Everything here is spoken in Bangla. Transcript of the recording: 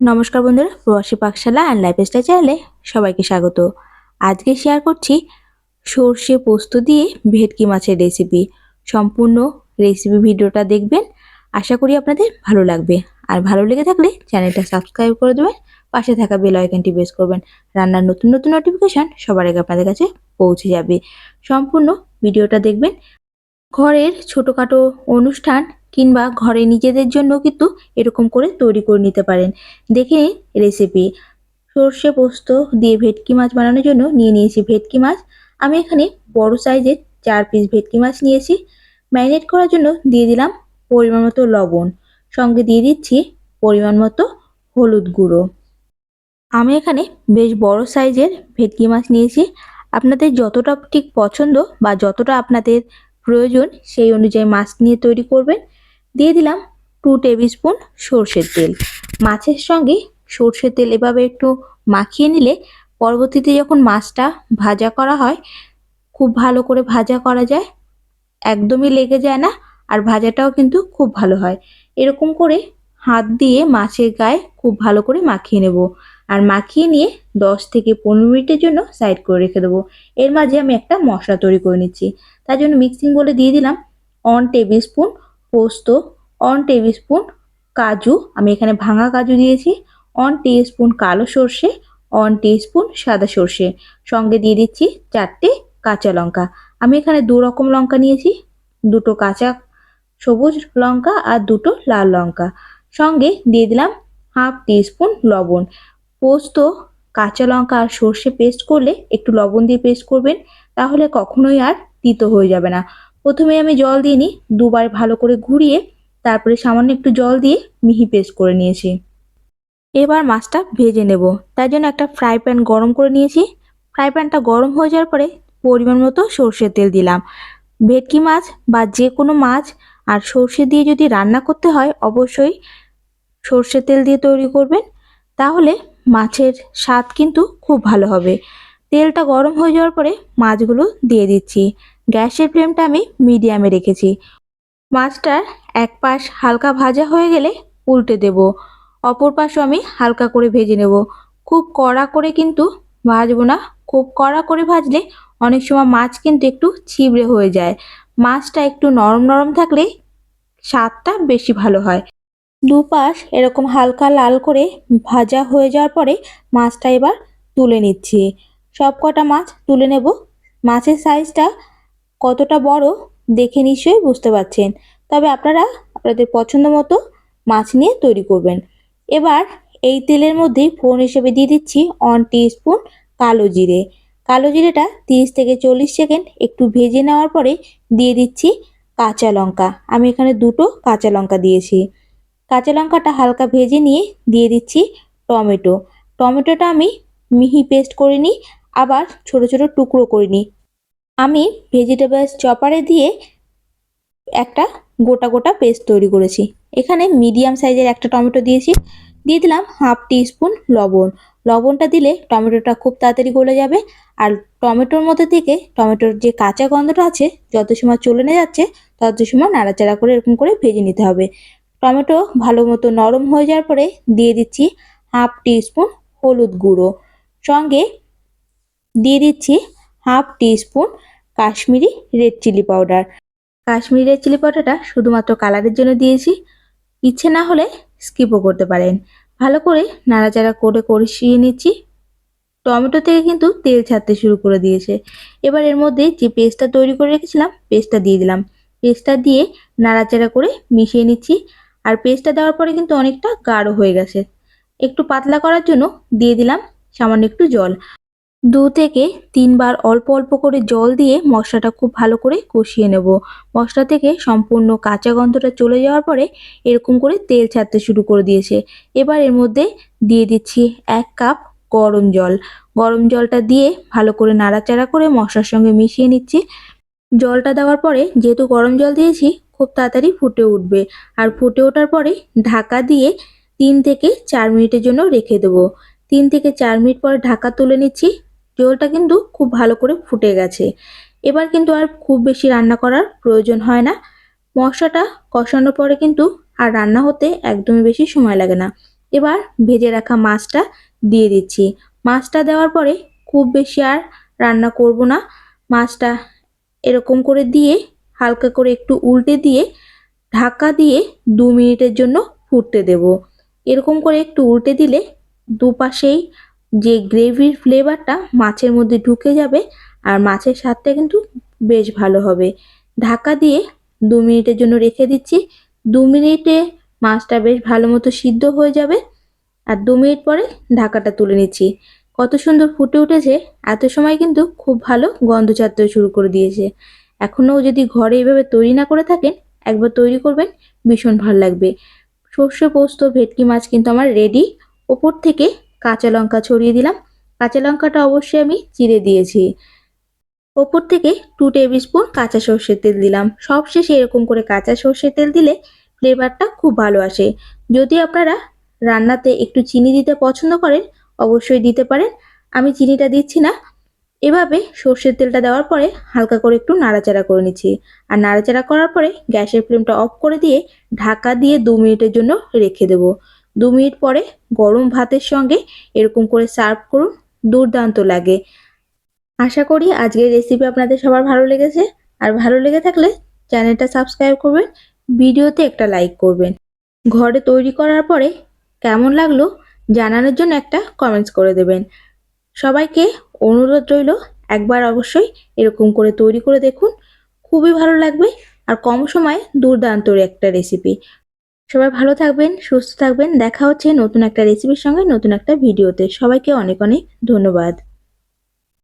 নমস্কার বন্ধুরা, প্রবাসী পাকশালা অ্যান্ড লাইফস্টাইল চ্যানেলে সবাইকে স্বাগত। আজকে শেয়ার করছি সর্ষে পোস্ত দিয়ে ভেটকি মাছের রেসিপি সম্পূর্ণ রেসিপি ভিডিওটা দেখবেন, আশা করি আপনাদের ভালো লাগবে। আর ভালো লেগে থাকলে চ্যানেলটা সাবস্ক্রাইব করে দেবেন, পাশে থাকা বেল আইকনটি প্রেস করবেন। রান্নার নতুন নতুন নোটিফিকেশান সবার আগে আপনাদের কাছে পৌঁছে যাবে। সম্পূর্ণ ভিডিওটা দেখবেন ঘরের ছোটোখাটো অনুষ্ঠান কিংবা ঘরে নিজেদের জন্য কিন্তু এরকম করে তৈরি করে নিতে পারেন। দেখে নিন রেসিপি সর্ষে পোস্ত দিয়ে ভেটকি মাছ বানানোর জন্য নিয়ে নিয়েছি ভেটকি মাছ। আমি এখানে বড় সাইজের চার পিস ভেটকি মাছ নিয়েছি। ম্যারিনেট করার জন্য দিয়ে দিলাম পরিমাণ মতো লবণ। সঙ্গে দিয়ে দিচ্ছি পরিমাণ মতো হলুদ গুঁড়ো। আমি এখানে বেশ বড় সাইজের ভেটকি মাছ নিয়েছি। আপনাদের যতটা ঠিক পছন্দ বা যতটা আপনাদের প্রয়োজন, সেই অনুযায়ী মাছ নিয়ে তৈরি করবেন। দিয়ে দিলাম টু টেবিল স্পুন সর্ষের তেল। মাছের সঙ্গে সর্ষের তেল এভাবে একটু মাখিয়ে নিলে পরবর্তীতে যখন মাছটা ভাজা করা হয়, খুব ভালো করে ভাজা করা যায়, একদমই লেগে যায় না, আর ভাজাটাও কিন্তু খুব ভালো হয়। এরকম করে হাত দিয়ে মাছের গায়ে খুব ভালো করে মাখিয়ে নেব। আর মাখিয়ে নিয়ে দশ থেকে পনেরো মিনিটের জন্য সাইড করে রেখে দেবো। এর মাঝে আমি একটা মশলা তৈরি করে নিচ্ছি। তার জন্য মিক্সিং বলে দিয়ে দিলাম অন টেবিল স্পুন পোস্ত অন টেবিল স্পুন কাজু। আমি এখানে ভাঙা কাজু দিয়েছি। ওয়ান স্পুন কালো সর্ষে ওয়ান স্পুন সাদা সর্ষে। সঙ্গে দিয়ে দিচ্ছি চারটে কাঁচা লঙ্কা। আমি এখানে দু রকম লঙ্কা নিয়েছি। দুটো কাঁচা সবুজ লঙ্কা আর দুটো লাল লঙ্কা। সঙ্গে দিয়ে দিলাম হাফ স্পুন লবণ। পোস্ত, কাঁচা লঙ্কা আর সর্ষে পেস্ট করলে একটু লবণ দিয়ে পেস্ট করবেন, তাহলে কখনোই আর তিতো হয়ে যাবে না। প্রথমে আমি জল দিয়ে নিই, দুবার ভালো করে ঘুরিয়ে তারপরে সামান্য একটু জল দিয়ে মিহি পেস্ট করে নিয়েছি। এবার মাছটা ভেজে নেব। তার জন্য একটা ফ্রাই প্যান গরম করে নিয়েছি। ফ্রাই প্যানটা গরম হয়ে যাওয়ার পরে পরিমাণ মতো সর্ষের তেল দিলাম। ভেটকি মাছ বা যে কোনো মাছ আর সর্ষে দিয়ে যদি রান্না করতে হয়, অবশ্যই সর্ষের তেল দিয়ে তৈরি করবেন, তাহলে মাছের স্বাদ কিন্তু খুব ভালো হবে। তেলটা গরম হয়ে যাওয়ার পরে মাছগুলো দিয়ে দিচ্ছি। গ্যাসের ফ্লেমটা আমি মিডিয়ামে রেখেছি। মাছটার এক পাশ হালকা ভাজা হয়ে গেলে উল্টে দেব, অপর পাশও আমি হালকা করে ভেজে নেব। খুব কড়া করে কিন্তু ভাজবো না, খুব কড়া করে ভাজলে অনেক সময় মাছ কিন্তু একটু ছিবড়ে হয়ে যায়। মাছটা একটু নরম নরম থাকলে স্বাদটা বেশি ভালো হয়। দুপাশ এরকম হালকা লাল করে ভাজা হয়ে যাওয়ার পরে মাছটা এবার তুলে নিচ্ছি। সব কটা মাছ তুলে নেব। মাছের সাইজটা কতটা বড় দেখে নিশ্চয়ই বুঝতে পারছেন। তবে আপনারা আপনাদের পছন্দ মতো মাছ নিয়ে তৈরি করবেন। এবার এই তেলের মধ্যে ফোড়ন হিসেবে দিয়ে দিচ্ছি ওয়ান স্পুন কালো জিরে। কালো জিরেটা তিরিশ থেকে চল্লিশ সেকেন্ড একটু ভেজে নেওয়ার পরে দিয়ে দিচ্ছি কাঁচা লঙ্কা। আমি এখানে দুটো কাঁচা লঙ্কা দিয়েছি। কাঁচা লঙ্কাটা হালকা ভেজে নিয়ে দিয়ে দিচ্ছি টমেটো। টমেটোটা আমি মিহি পেস্ট করে নিই, আবার ছোট ছোট টুকরো করে নিই। আমি ভেজিটেবলস চপারে দিয়ে একটা গোটা গোটা পেস্ট তৈরি করেছি। এখানে মিডিয়াম সাইজের একটা টমেটো দিয়েছি। দিয়ে দিলাম হাফ স্পুন লবণ। লবণটা দিলে টমেটোটা খুব তাড়াতাড়ি গলে যাবে। আর টমেটোর মধ্যে থেকে টমেটোর যে কাঁচা গন্ধটা আছে, যত সময় চলে না যাচ্ছে, তত সময় নাড়াচাড়া করে এরকম করে ভেজে নিতে হবে। টমেটো ভালো মতো নরম হয়ে যাওয়ার পরে দিয়ে দিচ্ছি হাফ স্পুন হলুদ গুঁড়ো। সঙ্গে দিয়ে দিচ্ছি half spoon Kashmiri red chilli powder. Kashmiri red chilli পাউডারটা শুধুমাত্র কালারের জন্য দিয়েছি। ইচ্ছে না হলে স্কিপও করতে পারেন। ভালো করে নাড়াচাড়া করে কষিয়ে নিচ্ছি। টমেটো থেকে কিন্তু তেল ছাড়তে শুরু করে দিয়েছে। এবার এর মধ্যে যে পেস্টটা তৈরি করে রেখেছিলাম, পেস্টটা দিয়ে দিলাম। পেস্টটা দিয়ে নাড়াচাড়া করে মিশিয়ে নিচ্ছি। আর পেস্টটা দেওয়ার পরে কিন্তু অনেকটা গাঢ় হয়ে গেছে। একটু পাতলা করার জন্য দিয়ে দিলাম সামান্য একটু জল। দু থেকে তিনবার অল্প অল্প করে জল দিয়ে মশলাটা খুব ভালো করে কষিয়ে নেব। মশলা থেকে সম্পূর্ণ কাঁচা গন্ধটা চলে যাওয়ার পরে এরকম করে তেল ছাড়তে শুরু করে দিয়েছে। এবার এর মধ্যে দিয়ে দিচ্ছি এক কাপ গরম জল। গরম জলটা দিয়ে ভালো করে নাড়াচাড়া করে মশলার সঙ্গে মিশিয়ে নিচ্ছি। জলটা দেওয়ার পরে যেহেতু গরম জল দিয়েছি খুব তাড়াতাড়ি ফুটে উঠবে। আর ফুটে ওঠার পরে ঢাকা দিয়ে তিন থেকে চার মিনিটের জন্য রেখে দেবো। তিন থেকে চার মিনিট পরে ঢাকা তুলে নিচ্ছি। জলটা কিন্তু খুব ভালো করে ফুটে গেছে। এবার কিন্তু আর খুব বেশি রান্না করার প্রয়োজন হয় না। মশলাটা কষানোর পরে কিন্তু আর রান্না হতে একদমই বেশি সময় লাগে না। এবার ভেজে রাখা মাছটা দিয়ে দিচ্ছি। মাছটা দেওয়ার পরে খুব বেশি আর রান্না করব না। মাছটা এরকম করে দিয়ে হালকা করে একটু উল্টে দিয়ে, ঢাকা দিয়ে দু মিনিটের জন্য ফুটতে দেব। এরকম করে একটু উল্টে দিলে দুপাশেই যে গ্রেভির ফ্লেভারটা মাছের মধ্যে ঢুকে যাবে আর মাছের স্বাদটা কিন্তু বেশ ভালো হবে। ঢাকা দিয়ে দু মিনিটের জন্য রেখে দিচ্ছি। দু মিনিটে মাছটা বেশ ভালো মতো সিদ্ধ হয়ে যাবে আর দু মিনিট পরে ঢাকাটা তুলে নিচ্ছি। কত সুন্দর ফুটে উঠেছে, এত সময় কিন্তু খুব ভালো গন্ধ ছাড়তে শুরু করে দিয়েছে। এখনও যদি ঘরে এইভাবে তৈরি না করে থাকেন, একবার তৈরি করবেন, ভীষণ ভালো লাগবে। সর্ষে পোস্ত, ভেটকি মাছ কিন্তু আমার রেডি ওপর থেকে কাঁচা লঙ্কা ছড়িয়ে দিলাম। কাঁচা লঙ্কাটা অবশ্যই আমি চিড়ে দিয়েছি। ওপর থেকে টু টেবিল স্পুন কাঁচা সর্ষের তেল দিলাম। সব শেষে এরকম করে কাঁচা সর্ষের তেল দিলে ফ্লেভারটা খুব ভালো আসে। যদি আপনারা রান্নাতে একটু চিনি দিতে পছন্দ করেন, অবশ্যই দিতে পারেন। আমি চিনিটা দিচ্ছি না এভাবে সর্ষের তেলটা দেওয়ার পরে হালকা করে একটু নাড়াচাড়া করে নিচ্ছি। আর নাড়াচাড়া করার পরে গ্যাসের ফ্লেমটা অফ করে দিয়ে ঢাকা দিয়ে দু মিনিটের জন্য রেখে দেব। দু মিনিট পরে গরম ভাতের সঙ্গে এরকম করে সার্ভ করুন, দুর্দান্ত লাগে। আশা করি আজকের রেসিপি আপনাদের সবার ভালো লেগেছে। আর ভালো লেগে থাকলে চ্যানেলটা সাবস্ক্রাইব করবেন, ভিডিওতে একটা লাইক করবেন। ঘরে তৈরি করার পরে কেমন লাগল জানানোর জন্য একটা কমেন্টস করে দেবেন। সবাইকে অনুরোধ রইল, একবার অবশ্যই এরকম করে তৈরি করে দেখুন। খুবই ভালো লাগবে আর কম সময়ে দুর্দান্তর একটা রেসিপি সবাই ভালো থাকবেন, সুস্থ থাকবেন। দেখা হচ্ছে নতুন একটা রেসিপির সঙ্গে নতুন একটা ভিডিওতে। সবাইকে অনেক অনেক ধন্যবাদ।